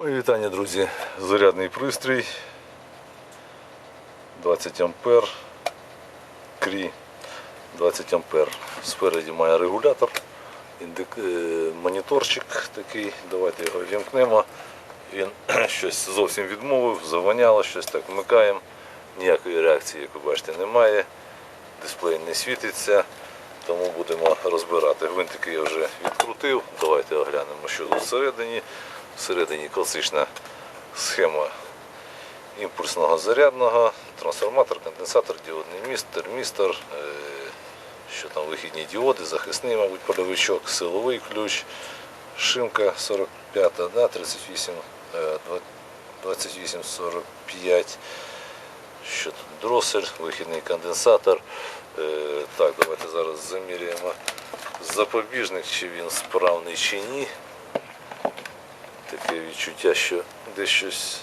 Мої вітання, друзі. Зарядний пристрій 20 ампер. Крі 20 ампер. Спереді має регулятор, індик... е, моніторчик такий. Давайте його вімкнемо. Він щось зовсім відмовив, завоняло, щось так вмикаємо. Ніякої реакції, як ви бачите, немає. Дисплей не світиться, тому будемо розбирати. Гвинтики я вже відкрутив. Давайте оглянемо, що тут всередині. Всередині класична схема імпульсного зарядного, трансформатор, конденсатор, діодний міст, термістор, е, що там вихідні діоди, захисний, мабуть, польовичок, силовий ключ, шимка 45, да, 38, е, 2845. Що тут? Дросель, вихідний конденсатор. Е, Так, давайте зараз заміряємо запобіжник, чи він справний чи ні. Таке відчуття, що десь щось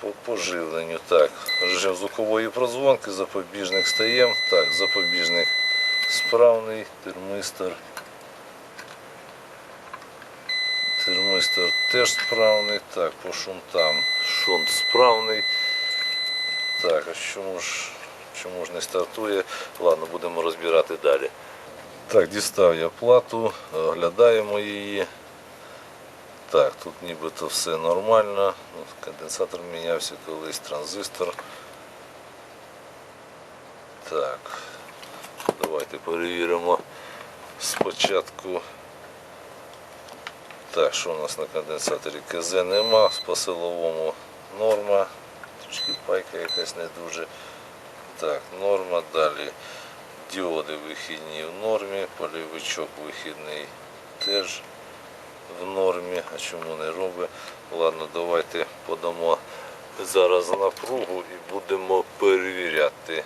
по поживленню. Так, режим звукової прозвонки, запобіжник стаємо. Так, запобіжник справний, термистор. Термистор теж справний. Так, по шунтам шунт справний. Так, а чому ж, чому ж не стартує? Ладно, будемо розбирати далі. Так, дістав я плату, оглядаємо її. Так, тут нібито все нормально. Ну, Конденсатор мінявся колись, транзистор. Так, давайте перевіримо спочатку. Так, що у нас на конденсаторі? КЗ нема, по силовому норма. Трішки пайка якась не дуже. Так, норма далі. Діоди вихідні в нормі, полівичок вихідний теж в нормі, а чому не робить? Ладно, давайте подамо зараз напругу і будемо перевіряти, е,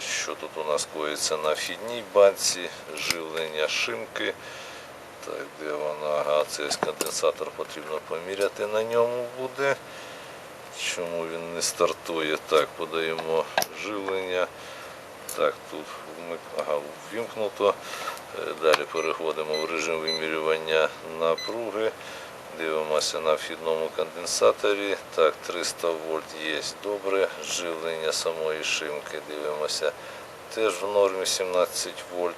що тут у нас коїться на вхідній банці, живлення шимки. Так, де вона? Ага, це ось конденсатор потрібно поміряти на ньому буде. Чому він не стартує? Так, подаємо живлення. Так, тут ага, ввімкнуто. Е, Далі переходимо в режим вимірювання напруги. Дивимося на вхідному конденсаторі. Так, 300 вольт є добре. Живлення самої шимки дивимося. Теж в нормі 17 вольт.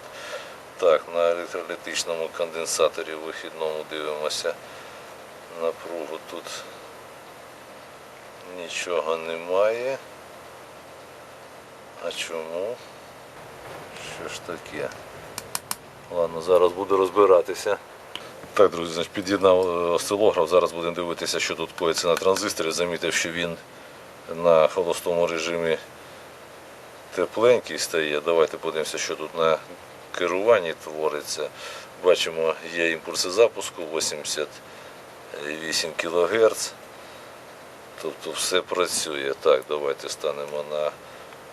Так, на електролітичному конденсаторі вихідному дивимося напругу. Тут нічого немає. А чому? Що ж таке? Ладно, зараз буду розбиратися. Так, друзі, значить, під'єднав е, осцилограф. Зараз будемо дивитися, що тут коїться на транзисторі. Замітив, що він на холостому режимі тепленький стає. Давайте подивимося, що тут на керуванні твориться. Бачимо, є імпульси запуску 88 кГц. Тобто все працює. Так, давайте станемо на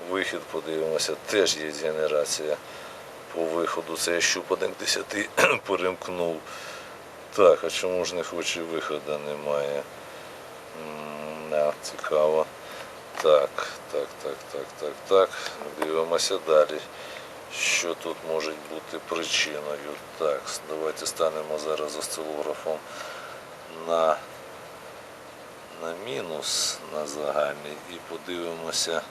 вихід, подивимося. Теж є генерація по виходу. Це я щупадник 10 перемкнув. Так, а чому ж не хоче виходу немає? М, цікаво. Так, так, так, так, так, так. Дивимося далі. Що тут може бути причиною? Так, давайте станемо зараз осцилографом на, на мінус на загальний і подивимося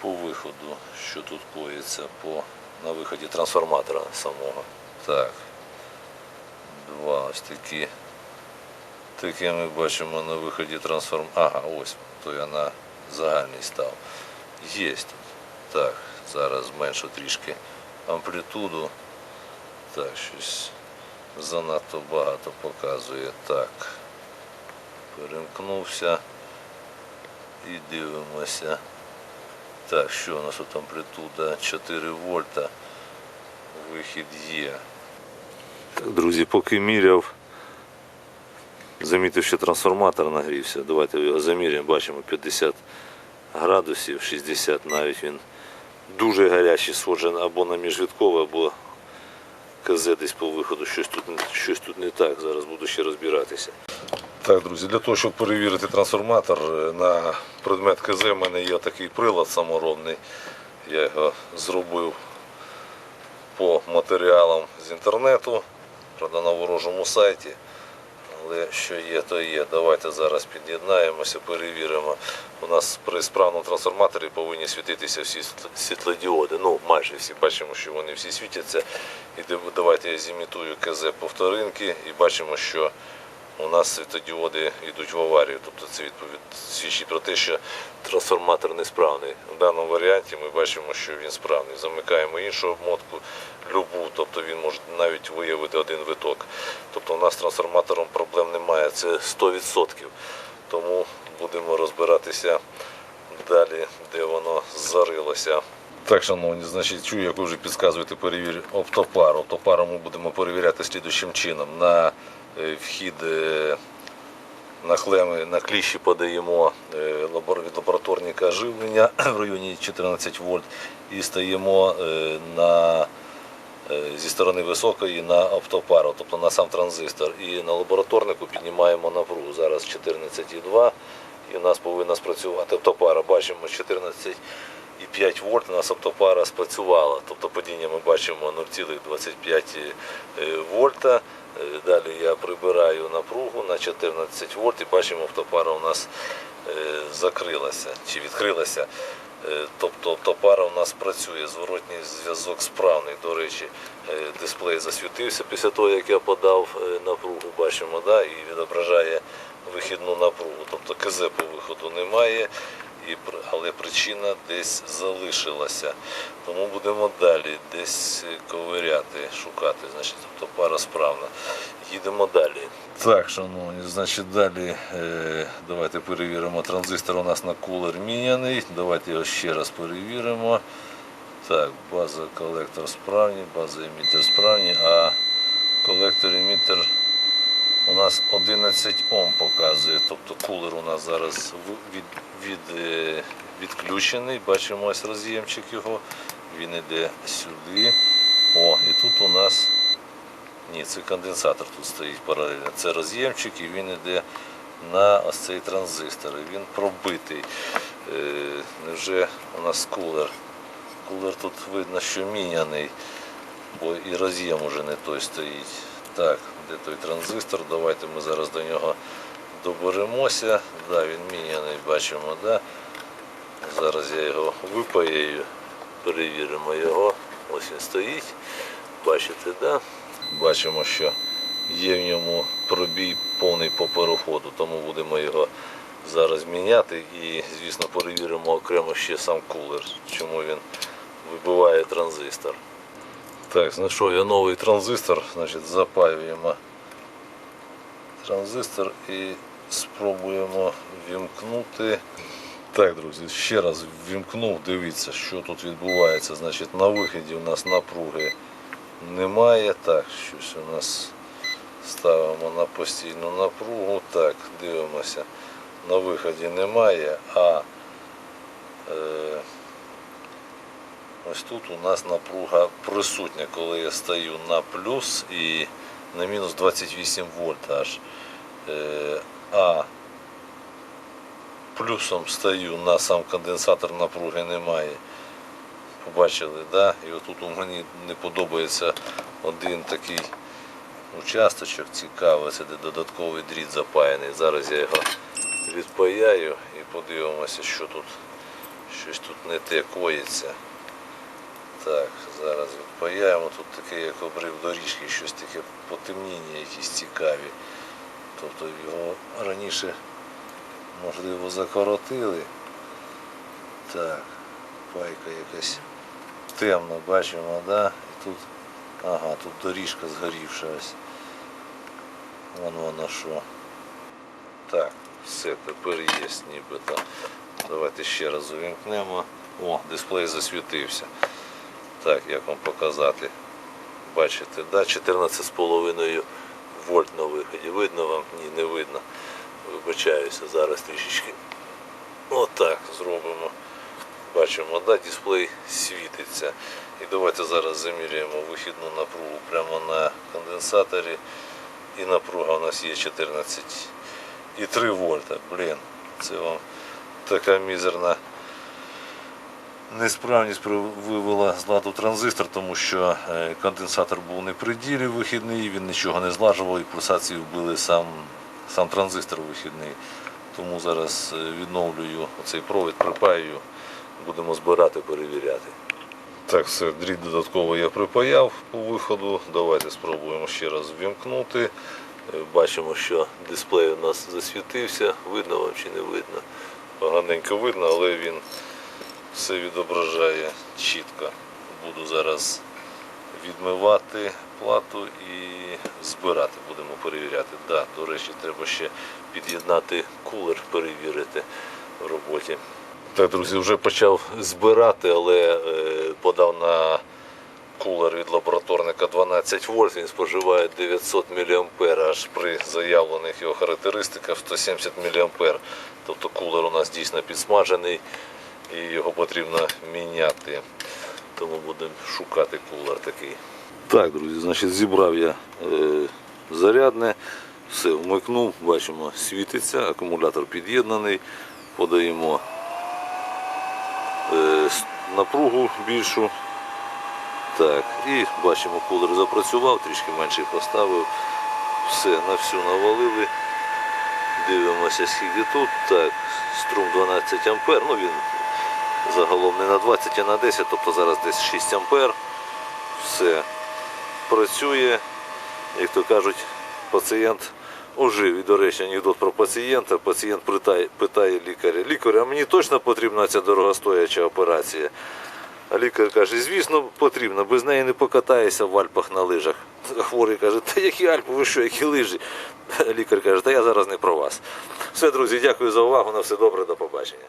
по виходу, що тут коїться по, на виході трансформатора самого. Так. Два ось такі. Таке ми бачимо на виході трансформ. Ага, ось, то я на загальний став. Є тут. Так, зараз зменшу трішки амплітуду. Так, щось занадто багато показує. Так. Перемкнувся і дивимося. Так, що у нас тут амплітуда 4 вольта. Вихід є. Так, друзі, поки міряв, замітив, що трансформатор нагрівся. Давайте його заміряємо, бачимо 50 градусів, 60 навіть він дуже гарячий, схожий або на міжвідковий, або КЗ десь по виходу. Щось тут, щось тут не так. Зараз буду ще розбиратися. Так, друзі, для того, щоб перевірити трансформатор е, на предмет КЗ, в мене є такий прилад саморобний. Я його зробив по матеріалам з інтернету, правда, на ворожому сайті. Але що є, то є. Давайте зараз під'єднаємося, перевіримо. У нас при справному трансформаторі повинні світитися всі світлодіоди. Ну, майже всі бачимо, що вони всі світяться. І давайте я зімітую КЗ повторинки і бачимо, що у нас світодіоди йдуть в аварію. Тобто це відповідь свідчить про те, що трансформатор несправний. В даному варіанті ми бачимо, що він справний. Замикаємо іншу обмотку, любу, тобто він може навіть виявити один виток. Тобто у нас з трансформатором проблем немає, це 100%. Тому будемо розбиратися далі, де воно зарилося. Так, шановні, значить, чую, як ви вже підказуєте, перевір оптопар. Оптопару ми будемо перевіряти слідуючим чином. На вхід е, на клеми, на кліщі подаємо е, від лабораторника живлення в районі 14 вольт і стаємо е, на, е, зі сторони високої на оптопару, тобто на сам транзистор. І на лабораторнику піднімаємо напругу. Зараз 14,2 і у нас повинна спрацювати оптопара. Бачимо 14,5 вольт у нас оптопара спрацювала. Тобто падіння ми бачимо 0,25 е, вольта. Е, Далі я прибираю напругу на 14 вольт і бачимо, автопара у нас е, закрилася чи відкрилася. Е, Тобто автопара у нас працює, зворотній зв'язок справний. До речі, дисплей засвітився після того, як я подав напругу, бачимо, да, і відображає вихідну напругу. Тобто КЗ по виходу немає, але причина десь залишилася. Тому будемо далі десь ковиряти, шукати. Значить, тобто пара справна. Їдемо далі. Так, шановні, значить далі е, давайте перевіримо. Транзистор у нас на кулер міняний. Давайте його ще раз перевіримо. Так, база колектор справні, база емітер справні, а колектор емітер у нас 11 Ом показує. Тобто кулер у нас зараз від, від, е, відключений. Бачимо ось роз'ємчик його. Він іде сюди. О, і тут у нас. Ні, це конденсатор тут стоїть паралельно. Це роз'ємчик і він іде на ось цей транзистор. Він пробитий. Е, невже у нас кулер? Кулер тут видно, що міняний, бо і роз'єм уже не той стоїть. Так, де той транзистор? Давайте ми зараз до нього доберемося. Да, він міняний, бачимо, да? Зараз я його випаяю, перевіримо його. Ось він стоїть. Бачите, да? Бачимо, що є в ньому пробій повний по переходу, тому будемо його зараз міняти і, звісно, перевіримо окремо ще сам кулер, чому він вибиває транзистор. Так, знайшов я новий транзистор, значить запаюємо транзистор і спробуємо вімкнути. Так, друзі, ще раз вімкнув, дивіться, що тут відбувається. Значить, на виході у нас напруги немає. Так, щось у нас ставимо на постійну напругу. Так, дивимося. На виході немає, а е, ось тут у нас напруга присутня, коли я стою на плюс і на мінус 28 вольт аж. Е, а плюсом стою на сам конденсатор напруги немає. Побачили, да? І отут у мені не подобається один такий участочок цікавий, це де додатковий дріт запаяний. Зараз я його відпаяю і подивимося, що тут щось тут не те коїться. Так, зараз відпаяємо. Тут таке, як обрив доріжки, щось таке потемніння якісь цікаві. Тобто його раніше можливо закоротили. Так, пайка якась темна, бачимо, да? І тут, ага, тут доріжка згорівша ось. Вон воно що. Так, все, тепер є нібито. Давайте ще раз увімкнемо. О, дисплей засвітився. Так, як вам показати. Бачите, да, 14,5 вольт на виході. Видно вам? Ні, не видно. Вибачаюся, зараз трішечки. Отак зробимо. Бачимо, да, дисплей світиться. І давайте зараз заміряємо вихідну напругу прямо на конденсаторі. І напруга у нас є 14,3 вольта. Блін, це вам така мізерна Несправність вивела з ладу транзистор, тому що е, конденсатор був не при ділі вихідний, він нічого не злажував і пульсації вбили сам, сам транзистор вихідний. Тому зараз е, відновлюю цей провід, припаюю, будемо збирати, перевіряти. Так, все, дріт додатково я припаяв по виходу. Давайте спробуємо ще раз ввімкнути. Е, Бачимо, що дисплей у нас засвітився. Видно вам чи не видно. Поганенько видно, але він все відображає чітко. Буду зараз відмивати плату і збирати, будемо перевіряти. Да, до речі, треба ще під'єднати кулер, перевірити в роботі. Так, друзі, вже почав збирати, але е, подав на кулер від лабораторника 12 вольт, він споживає 900 мА, аж при заявлених його характеристиках 170 мА. Тобто кулер у нас дійсно підсмажений і його потрібно міняти. Тому будемо шукати кулер такий. Так, друзі, значить зібрав я е, зарядне, все вмикнув, бачимо, світиться, акумулятор під'єднаний, подаємо е, напругу більшу. Так, і бачимо, кулер запрацював, трішки менший поставив. Все, на всю навалили. Дивимося, скільки тут. Так, струм 12 ампер. Ну він загалом не на 20, а на 10, тобто зараз десь 6 ампер. Все працює. Як то кажуть, пацієнт ожив. І, до речі, анекдот про пацієнта. Пацієнт питає, питає лікаря, лікар, а мені точно потрібна ця дорогостояча операція? А лікар каже, звісно, потрібно, без неї не покатаєшся в Альпах на лижах. Хворий каже, та які Альпи, ви що, які лижі? Лікар каже, та я зараз не про вас. Все, друзі, дякую за увагу. На все добре, до побачення.